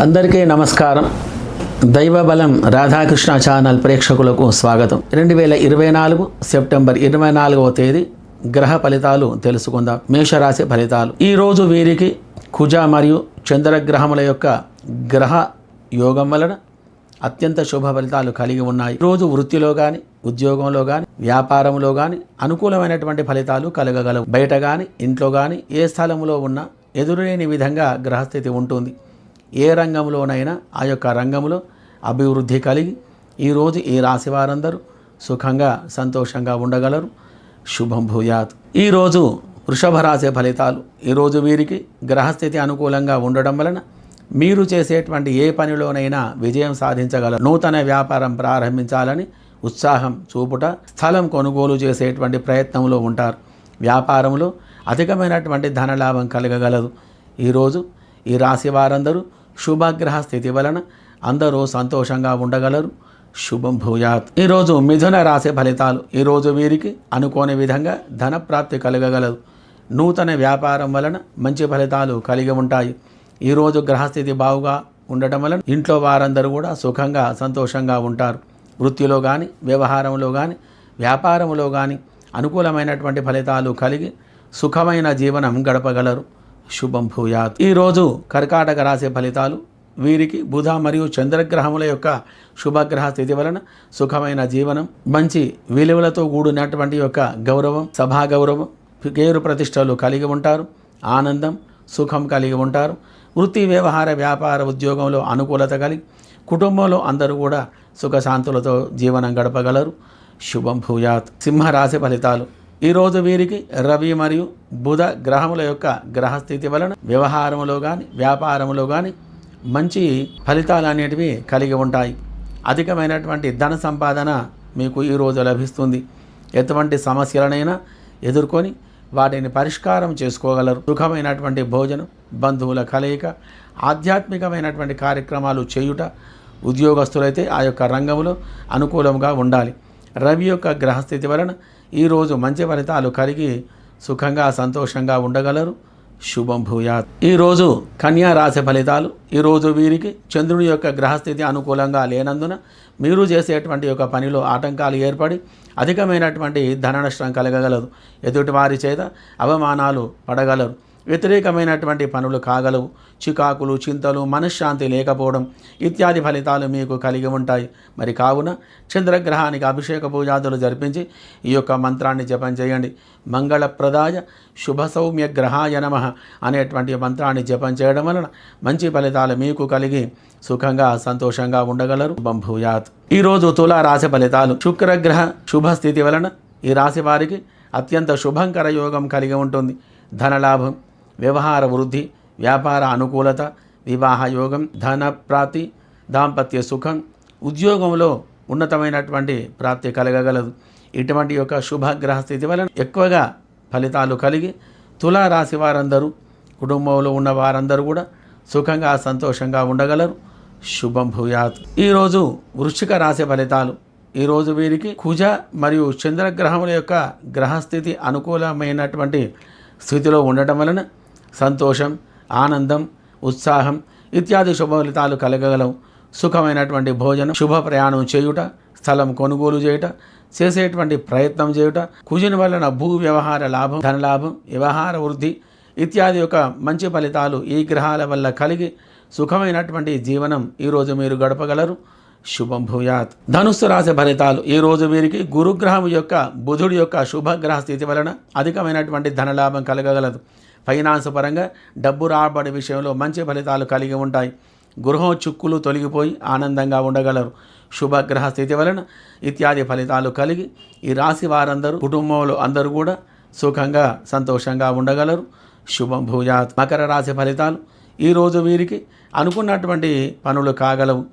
అందరికీ నమస్కారం. దైవబలం రాధాకృష్ణ ఛానల్ ప్రేక్షకులకు స్వాగతం. రెండు వేల ఇరవై నాలుగు సెప్టెంబర్ ఇరవై నాలుగవ తేదీ గ్రహ ఫలితాలు తెలుసుకుందాం. మేషరాశి ఫలితాలు. ఈరోజు వీరికి కుజ మరియు చంద్రగ్రహముల యొక్క గ్రహ యోగం వలన అత్యంత శుభ ఫలితాలు కలిగి ఉన్నాయి. రోజు వృత్తిలో కానీ ఉద్యోగంలో కానీ వ్యాపారంలో కానీ అనుకూలమైనటువంటి ఫలితాలు కలగగలవు. బయట కానీ ఇంట్లో కానీ ఏ స్థలంలో ఉన్నా ఎదురులేని విధంగా గ్రహస్థితి ఉంటుంది. ఏ రంగంలోనైనా ఆ యొక్క రంగంలో అభివృద్ధి కలిగి ఈరోజు ఈ రాశి వారందరూ సుఖంగా సంతోషంగా ఉండగలరు. శుభం భూయాత్. ఈరోజు వృషభ రాశి ఫలితాలు ఈరోజు వీరికి గ్రహస్థితి అనుకూలంగా ఉండడం వలన మీరు చేసేటువంటి ఏ పనిలోనైనా విజయం సాధించగలరు. నూతన వ్యాపారం ప్రారంభించాలని ఉత్సాహం చూపుట స్థలం కొనుగోలు చేసేటువంటి ప్రయత్నంలో ఉంటారు. వ్యాపారంలో అధికమైనటువంటి ధనలాభం కలగగలదు. ఈరోజు ఈ రాశి వారందరూ శుభగ్రహ స్థితి వలన అందరూ సంతోషంగా ఉండగలరు. శుభం భూయాత్. ఈరోజు మిథున రాశి ఫలితాలు ఈరోజు వీరికి అనుకోని విధంగా ధన ప్రాప్తి కలగగలదు. నూతన వ్యాపారం వలన మంచి ఫలితాలు కలిగి ఉంటాయి. ఈరోజు గ్రహస్థితి బాగుగా ఉండటం వలన ఇంట్లో వారందరూ కూడా సుఖంగా సంతోషంగా ఉంటారు. వృత్తిలో కానీ వ్యవహారంలో కానీ వ్యాపారంలో కానీ అనుకూలమైనటువంటి ఫలితాలు కలిగి సుఖమైన జీవనం గడపగలరు. శుభం భూయాత్. ఈరోజు కర్కాటక రాశి ఫలితాలు వీరికి బుధ మరియు చంద్రగ్రహముల యొక్క శుభగ్రహ స్థితి వలన సుఖమైన జీవనం మంచి విలువలతో కూడినటువంటి యొక్క గౌరవం సభా గౌరవం పేరు ప్రతిష్టలు కలిగి ఉంటారు ఆనందం సుఖం కలిగి ఉంటారు. వృత్తి వ్యవహార వ్యాపార ఉద్యోగంలో అనుకూలత కలిగి కుటుంబంలో అందరూ కూడా సుఖశాంతులతో జీవనం గడపగలరు. శుభం భూయాత్. సింహరాశి ఫలితాలు ఈరోజు వీరికి రవి మరియు బుధ గ్రహముల యొక్క గ్రహస్థితి వలన వ్యవహారంలో కానీ వ్యాపారములో కానీ మంచి ఫలితాలు అనేటివి కలిగి ఉంటాయి. అధికమైనటువంటి ధన సంపాదన మీకు ఈరోజు లభిస్తుంది. ఎటువంటి సమస్యలనైనా ఎదుర్కొని వాటిని పరిష్కారం చేసుకోగలరు. సుఖమైనటువంటి భోజనం బంధువుల కలయిక ఆధ్యాత్మికమైనటువంటి కార్యక్రమాలు చేయుట ఉద్యోగస్తులైతే ఆ యొక్క రంగంలో అనుకూలంగా ఉండాలి. రవి యొక్క గ్రహస్థితి వలన ఈరోజు మంచి ఫలితాలు కలిగి సుఖంగా సంతోషంగా ఉండగలరు. శుభం భూయాత్. ఈరోజు కన్యా రాశి ఫలితాలు. ఈరోజు వీరికి చంద్రుని యొక్క గ్రహస్థితి అనుకూలంగా లేనందున మీరు చేసేటువంటి యొక్క పనిలో ఆటంకాలు ఏర్పడి అధికమైనటువంటి ధన నష్టం కలగగలదు. ఎదుటి వారి చేత అవమానాలు పడగలరు. వ్యతిరేకమైనటువంటి పనులు కాగలవు. చికాకులు చింతలు మనశ్శాంతి లేకపోవడం ఇత్యాది ఫలితాలు మీకు కలిగి ఉంటాయి. మరి కావున చంద్రగ్రహానికి అభిషేక పూజాదులు జరిపించి ఈ యొక్క మంత్రాన్ని జపం చేయండి. మంగళప్రదాయ శుభ సౌమ్య గ్రహాయ నమ అనేటువంటి మంత్రాన్ని జపం చేయడం వలన మంచి ఫలితాలు మీకు కలిగి సుఖంగా సంతోషంగా ఉండగలరు. బంభూయాత్ ఈరోజు తుల రాశి ఫలితాలు. శుక్రగ్రహ శుభ స్థితి వలన ఈ రాశి వారికి అత్యంత శుభంకర యోగం కలిగి ఉంటుంది. ధనలాభం వ్యవహార వృద్ధి వ్యాపార అనుకూలత వివాహ యోగం ధన ప్రాప్తి దాంపత్య సుఖం ఉద్యోగంలో ఉన్నతమైనటువంటి ప్రాప్తి కలగగలదు. ఇటువంటి యొక్క శుభగ్రహ స్థితి వలన ఎక్కువగా ఫలితాలు కలిగి తులారాశి వారందరూ కుటుంబంలో ఉన్న వారందరూ కూడా సుఖంగా సంతోషంగా ఉండగలరు. శుభం భూయాత్. ఈరోజు వృశ్చిక రాశి ఫలితాలు. ఈరోజు వీరికి కుజ మరియు చంద్రగ్రహముల యొక్క గ్రహస్థితి అనుకూలమైనటువంటి స్థితిలో ఉండటం వలన సంతోషం ఆనందం ఉత్సాహం ఇత్యాది శుభ ఫలితాలు కలగగలవు. సుఖమైనటువంటి భోజనం శుభ ప్రయాణం చేయుట స్థలం కొనుగోలు చేయుట చేసేటువంటి ప్రయత్నం చేయుట కుజిన వలన భూ వ్యవహార లాభం ధనలాభం వ్యవహార వృద్ధి ఇత్యాది యొక్క మంచి ఫలితాలు ఈ గ్రహాల వల్ల కలిగి సుఖమైనటువంటి జీవనం ఈరోజు మీరు గడపగలరు. శుభం భూయాత్. ధనుస్సు రాశి ఫలితాలు ఈ రోజు వీరికి గురుగ్రహం యొక్క బుధుడి యొక్క శుభగ్రహ స్థితి వలన అధికమైనటువంటి ధనలాభం కలగగలదు. ఫైనాన్స్ పరంగా డబ్బు రాబడి విషయంలో మంచి ఫలితాలు కలిగి ఉంటాయి. గృహం చుక్కులు తొలగిపోయి ఆనందంగా ఉండగలరు. శుభగ్రహ స్థితి వలన ఇత్యాది ఫలితాలు కలిగి ఈ రాశి వారందరూ కుటుంబంలో అందరూ కూడా సుఖంగా సంతోషంగా ఉండగలరు. శుభం భూయాత్. మకర రాశి ఫలితాలు ఈరోజు వీరికి అనుకున్నటువంటి పనులు కాగలవు.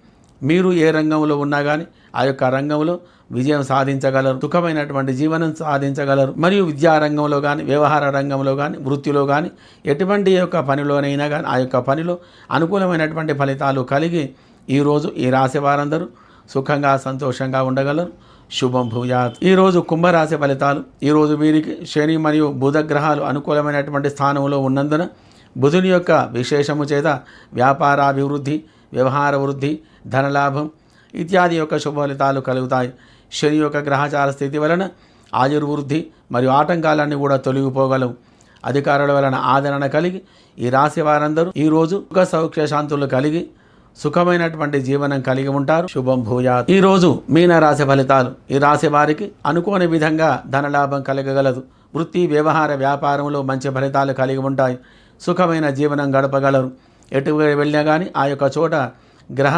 మీరు ఏ రంగంలో ఉన్నా కానీ ఆ యొక్క రంగంలో విజయం సాధించగలరు సుఖమైనటువంటి జీవనం సాధించగలరు. మరియు విద్యా రంగంలో కానీ వ్యవహార రంగంలో కానీ వృత్తిలో కానీ ఎటువంటి యొక్క పనిలోనైనా కానీ ఆ యొక్క పనిలో అనుకూలమైనటువంటి ఫలితాలు కలిగి ఈరోజు ఈ రాశి వారందరూ సుఖంగా సంతోషంగా ఉండగలరు. శుభం భూయాత్. ఈరోజు కుంభరాశి ఫలితాలు ఈరోజు వీరికి శని మరియు బుధగ్రహాలు అనుకూలమైనటువంటి స్థానంలో ఉన్నందున బుధుని యొక్క విశేషము చేత వ్యాపారాభివృద్ధి వ్యవహార వృద్ధి ధనలాభం ఇత్యాది యొక్క శుభ ఫలితాలు కలుగుతాయి. శని యొక్క గ్రహచార స్థితి వలన ఆయుర్వృద్ధి మరియు ఆటంకాలన్నీ కూడా తొలగిపోగలవు. అధికారుల వలన ఆదరణ కలిగి ఈ రాశి వారందరూ ఈరోజు సుఖ సౌఖ్య శాంతులు కలిగి సుఖమైనటువంటి జీవనం కలిగి ఉంటారు. శుభం భూయా ఈరోజు మీన రాశి ఫలితాలు. ఈ రాశి వారికి అనుకోని విధంగా ధనలాభం కలగగలదు. వృత్తి వ్యవహార వ్యాపారంలో మంచి ఫలితాలు కలిగి ఉంటాయి. సుఖమైన జీవనం గడపగలరు. ఎటు వెళ్ళినా కానీ ఆ యొక్క చోట గ్రహ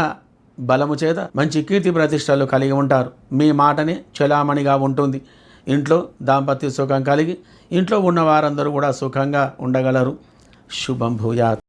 బలము చేత మంచి కీర్తి ప్రతిష్టలు కలిగి ఉంటారు. మీ మాటనే చెలామణిగా ఉంటుంది. ఇంట్లో దాంపత్య సుఖం కలిగి ఇంట్లో ఉన్న వారందరూ కూడా సుఖంగా ఉండగలరు. శుభం భూయాత్.